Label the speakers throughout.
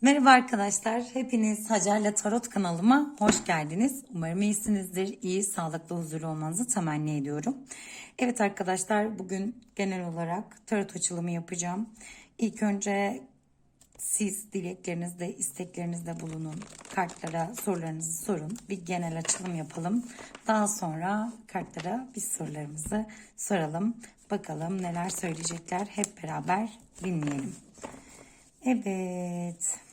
Speaker 1: Merhaba arkadaşlar. Hepiniz Hacer'le Tarot kanalıma hoş geldiniz. Umarım iyisinizdir. İyi, sağlıklı, huzurlu olmanızı temenni ediyorum. Evet arkadaşlar bugün genel olarak tarot açılımı yapacağım. İlk önce siz dileklerinizde, isteklerinizde bulunun. Kartlara sorularınızı sorun. Bir genel açılım yapalım. Daha sonra kartlara biz sorularımızı soralım. Bakalım neler söyleyecekler. Hep beraber dinleyelim. Evet.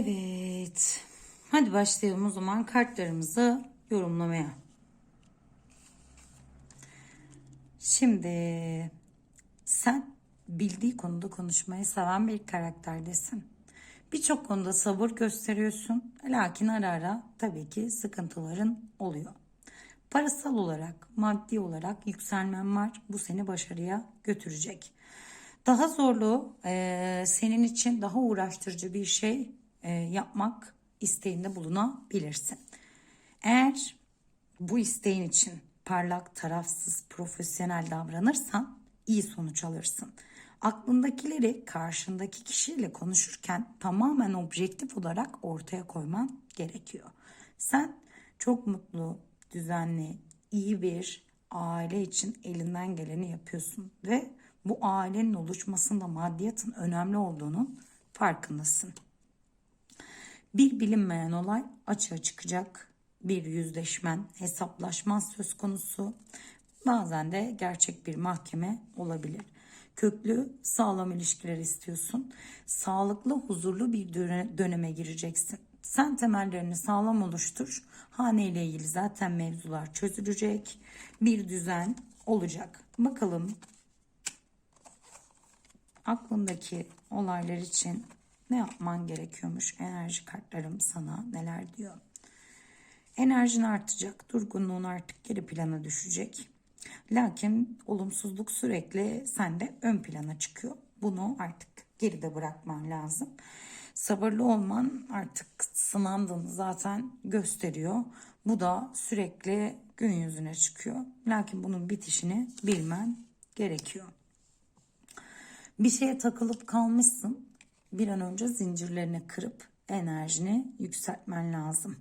Speaker 1: Evet. Hadi başlayalım o zaman kartlarımızı yorumlamaya. Şimdi sen bildiği konuda konuşmayı seven bir karakterdesin. Birçok konuda sabır gösteriyorsun. Lakin ara ara tabii ki sıkıntıların oluyor. Parasal olarak, maddi olarak yükselmen var. Bu seni başarıya götürecek. Daha zorlu, e, senin için daha uğraştırıcı bir şey e, yapmak isteğinde bulunabilirsin. Eğer bu isteğin için parlak, tarafsız, profesyonel davranırsan iyi sonuç alırsın. Aklındakileri karşındaki kişiyle konuşurken tamamen objektif olarak ortaya koyman gerekiyor. Sen çok mutlu, düzenli, iyi bir aile için elinden geleni yapıyorsun ve bu ailenin oluşmasında maddiyatın önemli olduğunun farkındasın. Bir bilinmeyen olay açığa çıkacak. Bir yüzleşmen, hesaplaşman söz konusu. Bazen de gerçek bir mahkeme olabilir. Köklü, sağlam ilişkiler istiyorsun. Sağlıklı, huzurlu bir döneme gireceksin. Sen temellerini sağlam oluştur. Hane ile ilgili zaten mevzular çözülecek. Bir düzen olacak. Bakalım aklındaki olaylar için ne yapman gerekiyormuş? Enerji kartlarım sana neler diyor? Enerjin artacak, durgunluğun artık geri plana düşecek. Lakin olumsuzluk sürekli sende ön plana çıkıyor. Bunu artık geride bırakman lazım. Sabırlı olman artık sınandığını zaten gösteriyor. Bu da sürekli gün yüzüne çıkıyor. Lakin bunun bitişini bilmen gerekiyor. Bir şeye takılıp kalmışsın bir an önce zincirlerini kırıp enerjini yükseltmen lazım.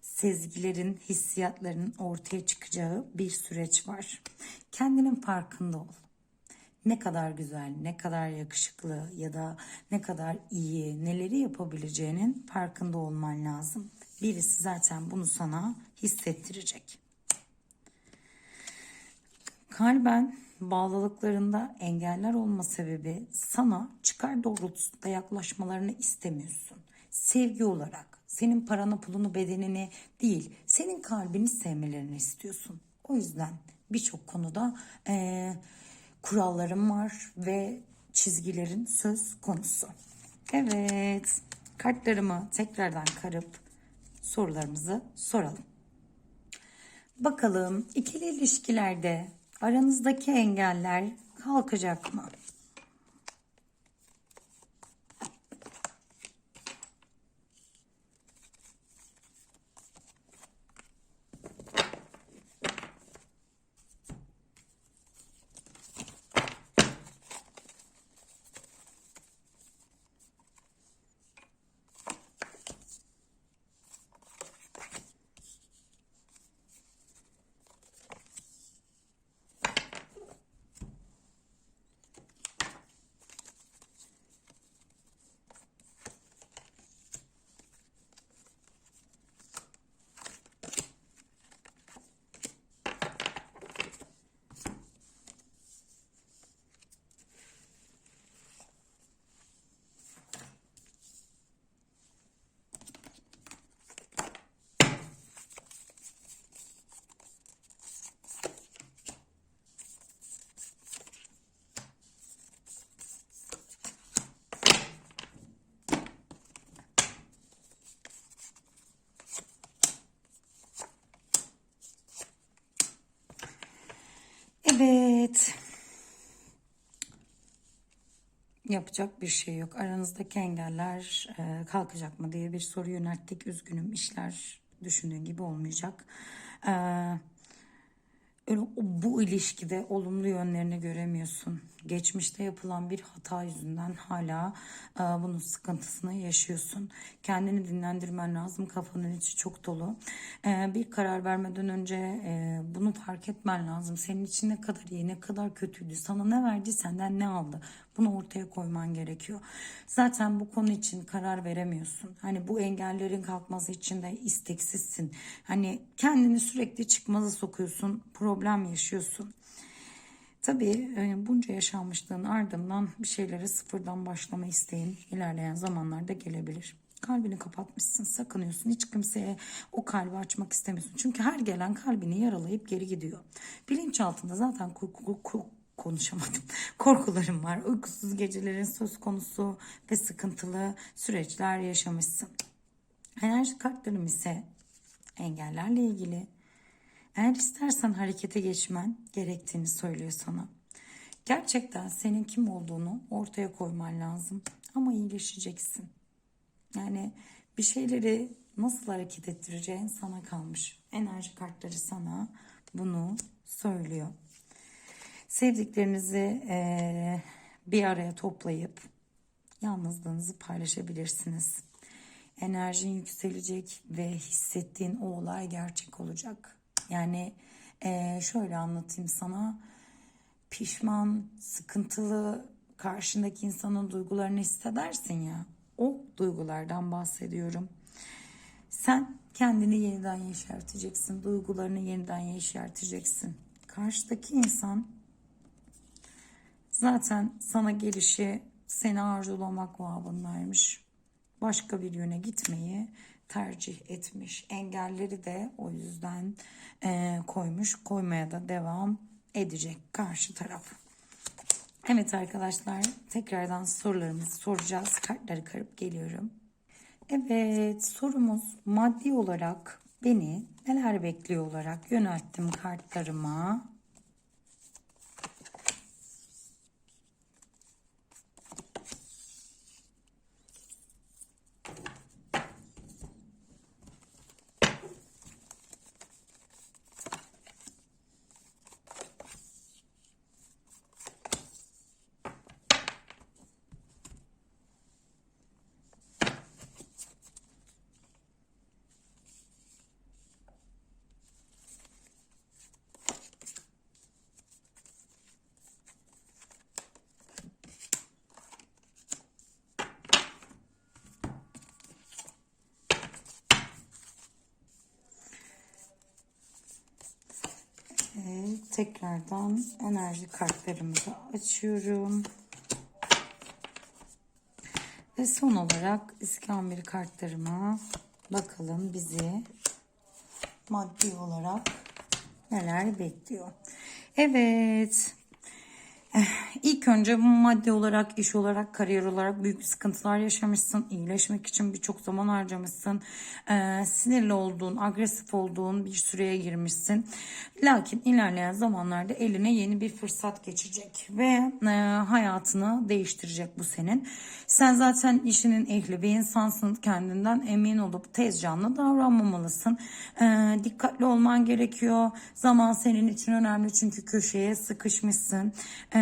Speaker 1: Sezgilerin, hissiyatların ortaya çıkacağı bir süreç var. Kendinin farkında ol. Ne kadar güzel, ne kadar yakışıklı ya da ne kadar iyi, neleri yapabileceğinin farkında olman lazım. Birisi zaten bunu sana hissettirecek. Kalben bağlılıklarında engeller olma sebebi sana çıkar doğrultusunda yaklaşmalarını istemiyorsun. Sevgi olarak senin paranı pulunu bedenini değil senin kalbini sevmelerini istiyorsun. O yüzden birçok konuda e, kurallarım var ve çizgilerin söz konusu. Evet kartlarımı tekrardan karıp sorularımızı soralım. Bakalım ikili ilişkilerde Aranızdaki engeller kalkacak mı? Yapacak bir şey yok. Aranızdaki engeller e, kalkacak mı diye bir soru yönelttik. Üzgünüm işler düşündüğün gibi olmayacak. E, öyle bu ilişkide olumlu yönlerini göremiyorsun. Geçmişte yapılan bir hata yüzünden hala e, bunun sıkıntısını yaşıyorsun. Kendini dinlendirmen lazım. Kafanın içi çok dolu. E, bir karar vermeden önce e, bunu fark etmen lazım. Senin için ne kadar iyi, ne kadar kötüydü. Sana ne verdi, senden ne aldı. Bunu ortaya koyman gerekiyor. Zaten bu konu için karar veremiyorsun. Hani bu engellerin kalkması için de isteksizsin. Hani kendini sürekli çıkmaza sokuyorsun, problem yaşıyorsun. Tabii e, bunca yaşanmışlığın ardından bir şeylere sıfırdan başlama isteğin ilerleyen zamanlarda gelebilir. Kalbini kapatmışsın, sakınıyorsun. Hiç kimseye o kalbi açmak istemiyorsun. Çünkü her gelen kalbini yaralayıp geri gidiyor. Bilinçaltında zaten korku, korku- konuşamadım. Korkularım var. Uykusuz gecelerin söz konusu ve sıkıntılı süreçler yaşamışsın. Enerji kartlarım ise engellerle ilgili. Eğer istersen harekete geçmen gerektiğini söylüyor sana. Gerçekten senin kim olduğunu ortaya koyman lazım. Ama iyileşeceksin. Yani bir şeyleri nasıl hareket ettireceğin sana kalmış. Enerji kartları sana bunu söylüyor. Sevdiklerinizi eee, bir araya toplayıp yalnızlığınızı paylaşabilirsiniz. Enerjin yükselecek ve hissettiğin o olay gerçek olacak. Yani eee, şöyle anlatayım sana. Pişman, sıkıntılı karşındaki insanın duygularını hissedersin ya. O duygulardan bahsediyorum. Sen kendini yeniden yeşerteceksin. Duygularını yeniden yeşerteceksin. Karşıdaki insan zaten sana gelişi seni arzulamak babındaymış. Başka bir yöne gitmeyi tercih etmiş. Engelleri de o yüzden eee, koymuş. Koymaya da devam edecek karşı taraf. Evet arkadaşlar tekrardan sorularımızı soracağız. Kartları karıp geliyorum. Evet sorumuz maddi olarak beni neler bekliyor olarak yönelttim kartlarıma. Evet, tekrardan enerji kartlarımızı açıyorum. Ve son olarak iskambil kartlarıma bakalım bizi maddi olarak neler bekliyor. Evet. Eh, İlk önce maddi olarak, iş olarak, kariyer olarak büyük sıkıntılar yaşamışsın. İyileşmek için birçok zaman harcamışsın. Ee, sinirli olduğun, agresif olduğun bir süreye girmişsin. Lakin ilerleyen zamanlarda eline yeni bir fırsat geçecek ve e, hayatını değiştirecek bu senin. Sen zaten işinin ehli bir insansın. Kendinden emin olup tez canlı davranmamalısın. Ee, dikkatli olman gerekiyor. Zaman senin için önemli çünkü köşeye sıkışmışsın. Ee,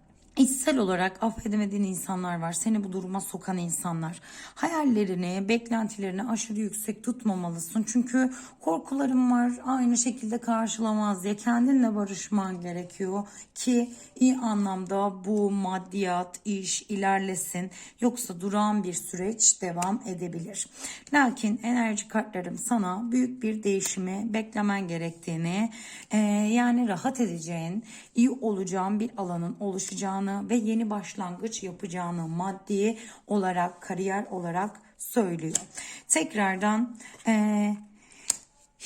Speaker 1: İçsel olarak affedemediğin insanlar var. Seni bu duruma sokan insanlar. Hayallerini, beklentilerini aşırı yüksek tutmamalısın. Çünkü korkularım var. Aynı şekilde karşılamaz diye kendinle barışman gerekiyor ki iyi anlamda bu maddiyat, iş ilerlesin. Yoksa durağan bir süreç devam edebilir. Lakin enerji kartlarım sana büyük bir değişimi beklemen gerektiğini, yani rahat edeceğin, iyi olacağın bir alanın oluşacağını ve yeni başlangıç yapacağını maddi olarak, kariyer olarak söylüyor. Tekrardan e,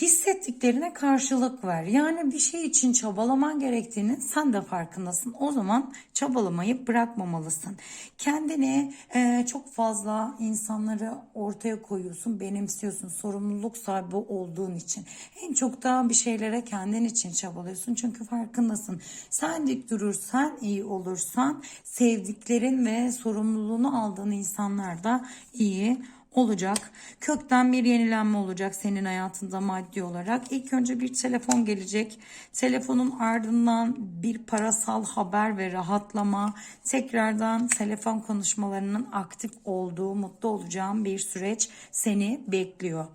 Speaker 1: hissettiklerine karşılık ver. Yani bir şey için çabalaman gerektiğini sen de farkındasın. O zaman çabalamayı bırakmamalısın. Kendini e, çok fazla insanları ortaya koyuyorsun, benimsiyorsun sorumluluk sahibi olduğun için. En çok da bir şeylere kendin için çabalıyorsun çünkü farkındasın. Sen dik durursan, iyi olursan sevdiklerin ve sorumluluğunu aldığın insanlar da iyi olacak. Kökten bir yenilenme olacak senin hayatında maddi olarak. İlk önce bir telefon gelecek. Telefonun ardından bir parasal haber ve rahatlama. Tekrardan telefon konuşmalarının aktif olduğu, mutlu olacağım bir süreç seni bekliyor.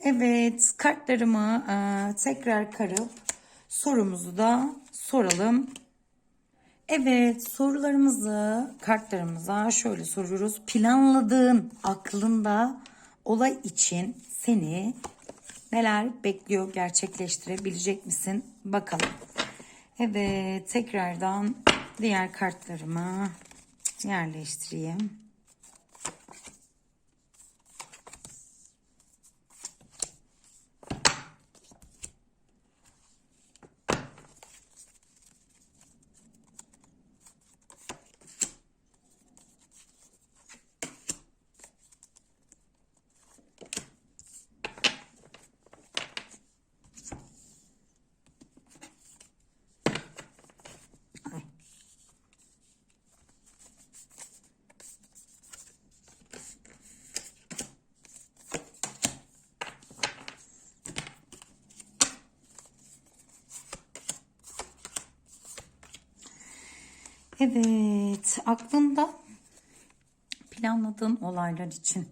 Speaker 1: Evet, kartlarımı tekrar karıp sorumuzu da soralım. Evet sorularımızı kartlarımıza şöyle soruyoruz. Planladığın aklında olay için seni neler bekliyor gerçekleştirebilecek misin? Bakalım. Evet tekrardan diğer kartlarımı yerleştireyim. Evet, aklında planladığın olaylar için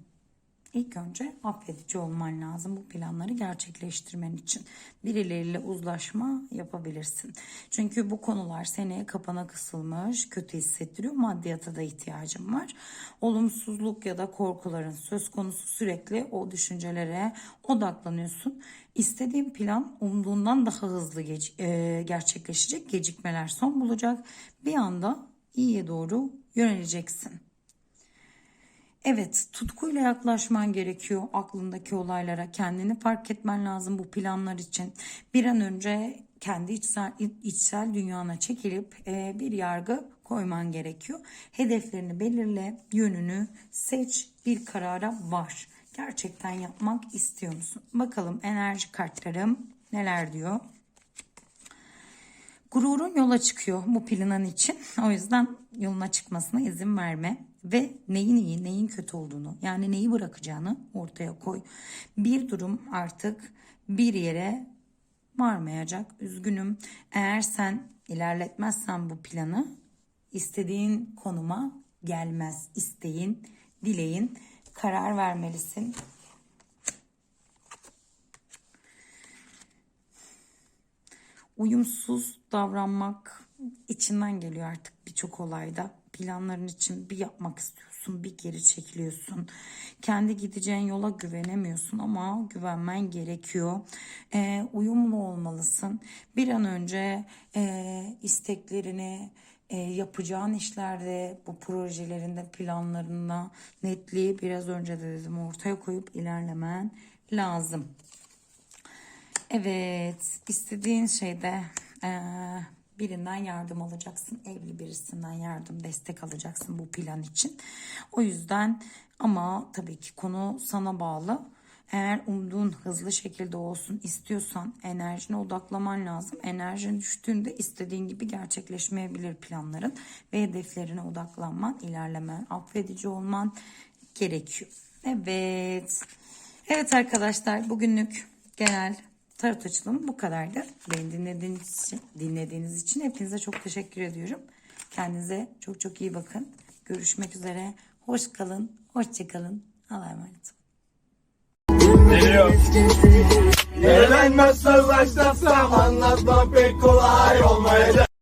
Speaker 1: ilk önce affedici olman lazım bu planları gerçekleştirmen için. Birileriyle uzlaşma yapabilirsin. Çünkü bu konular seni kapana kısılmış, kötü hissettiriyor. Maddiyata da ihtiyacın var. Olumsuzluk ya da korkuların söz konusu sürekli o düşüncelere odaklanıyorsun. İstediğin plan umduğundan daha hızlı gec- e, gerçekleşecek. Gecikmeler son bulacak. Bir anda iyiye doğru yöneleceksin. Evet, tutkuyla yaklaşman gerekiyor aklındaki olaylara. Kendini fark etmen lazım bu planlar için. Bir an önce kendi içsel, içsel dünyana çekilip e, bir yargı koyman gerekiyor. Hedeflerini belirle, yönünü seç, bir karara var. Gerçekten yapmak istiyor musun? Bakalım enerji kartlarım neler diyor. Gururun yola çıkıyor bu planın için. O yüzden yoluna çıkmasına izin verme ve neyin iyi, neyin kötü olduğunu, yani neyi bırakacağını ortaya koy. Bir durum artık bir yere varmayacak. Üzgünüm. Eğer sen ilerletmezsen bu planı istediğin konuma gelmez. İsteğin, dileğin karar vermelisin. uyumsuz davranmak içinden geliyor artık birçok olayda. Planların için bir yapmak istiyorsun, bir geri çekiliyorsun. Kendi gideceğin yola güvenemiyorsun ama güvenmen gerekiyor. Ee, uyumlu olmalısın. Bir an önce e, isteklerini, e, yapacağın işlerde, bu projelerinde, planlarında netliği biraz önce de dedim ortaya koyup ilerlemen lazım. Evet, istediğin şeyde eee, birinden yardım alacaksın. Evli birisinden yardım, destek alacaksın bu plan için. O yüzden ama tabii ki konu sana bağlı. Eğer umduğun hızlı şekilde olsun istiyorsan enerjine odaklaman lazım. Enerjin düştüğünde istediğin gibi gerçekleşmeyebilir planların ve hedeflerine odaklanman, ilerlemen, affedici olman gerekiyor. Evet. Evet arkadaşlar bugünlük genel tarot açılımı bu kadardı. Beni dinlediğiniz için, dinlediğiniz için hepinize çok teşekkür ediyorum. Kendinize çok çok iyi bakın. Görüşmek üzere. Hoş kalın. Hoşça kalın. Allah'a emanet.
Speaker 2: Geliyor. Eğlenmez söz başlasam anlatmam pek kolay olmayacak.